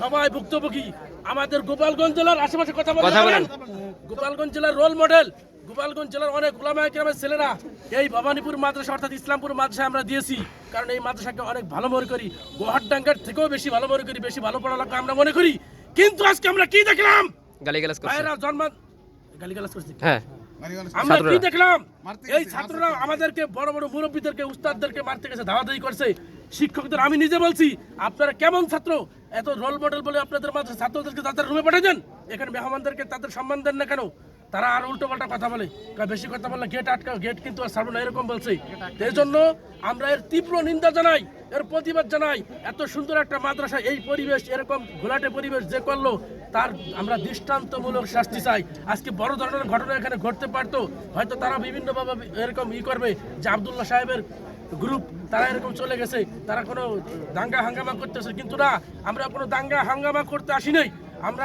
সবাই ভুক্তভোগী। আমাদের গোপালগঞ্জ জেলার আশেপাশে কথা বলেন। গোপালগঞ্জ জেলার রোল মডেল গোপালগঞ্জ জেলার অনেক ওলামা গ্রামের ছেলেরা এই ভবানীপুর মাদ্রাসা অর্থাৎ ইসলামপুর মাদ্রাসা আমরা দিয়েছি। কারণ এই মাদ্রাসাকে অনেক ভালো মনে করি। গোহাটডাঙ্গার থেকেও বেশি ভালো মনে করি বেশি ভালো পড়ালেখা আমরা মনে করি। কিন্তু আজকে আমরা কি দেখলাম? গালিগালাজ জন্ম গালিগালাজ করছি। হ্যাঁ। আমরা কি দেখলাম? এই ছাত্ররা আমাদেরকে বড় বড় মুরব্বীদেরকে উস্তাদদেরকে মারতে গেছে ধাওয়াধাই করছে। শিক্ষকদের আমি নিজে বলছি আপনারা কেমন ছাত্র? এত রোল মডেল বলে আপনাদের মাঝে ছাত্রদেরকে তাদের রুমে পাঠিয়ে দেন এখানে মেহমানদেরকে তাদের সম্মান দেন না কেন? তারা আর উল্টো পাল্টা কথা বলে। বেশি কথা বললে গেট আটকাও গেট কিন্তু আর ছাড়বো না এরকম বলছে। এই জন্য আমরা এর তীব্র নিন্দা জানাই। এর প্রতিবাদ জানাই। এত সুন্দর একটা মাদ্রাসা এই পরিবেশ, এরকম ঘোলাটে পরিবেশ যে করল, তার আমরা দৃষ্টান্তমূলক শাস্তি চাই। আজকে বড় ধরনের ঘটনা এখানে ঘটতে পারতো। হয়তো তারা বিভিন্নভাবে এরকম ই করবে যে আবদুল্লাহ সাহেবের গ্রুপ তারা এরকম চলে গেছে, তারা কোনো দাঙ্গা হাঙ্গামা করতেছে। কিন্তু না, আমরা কোনো দাঙ্গা হাঙ্গামা করতে আসি নাই। আমরা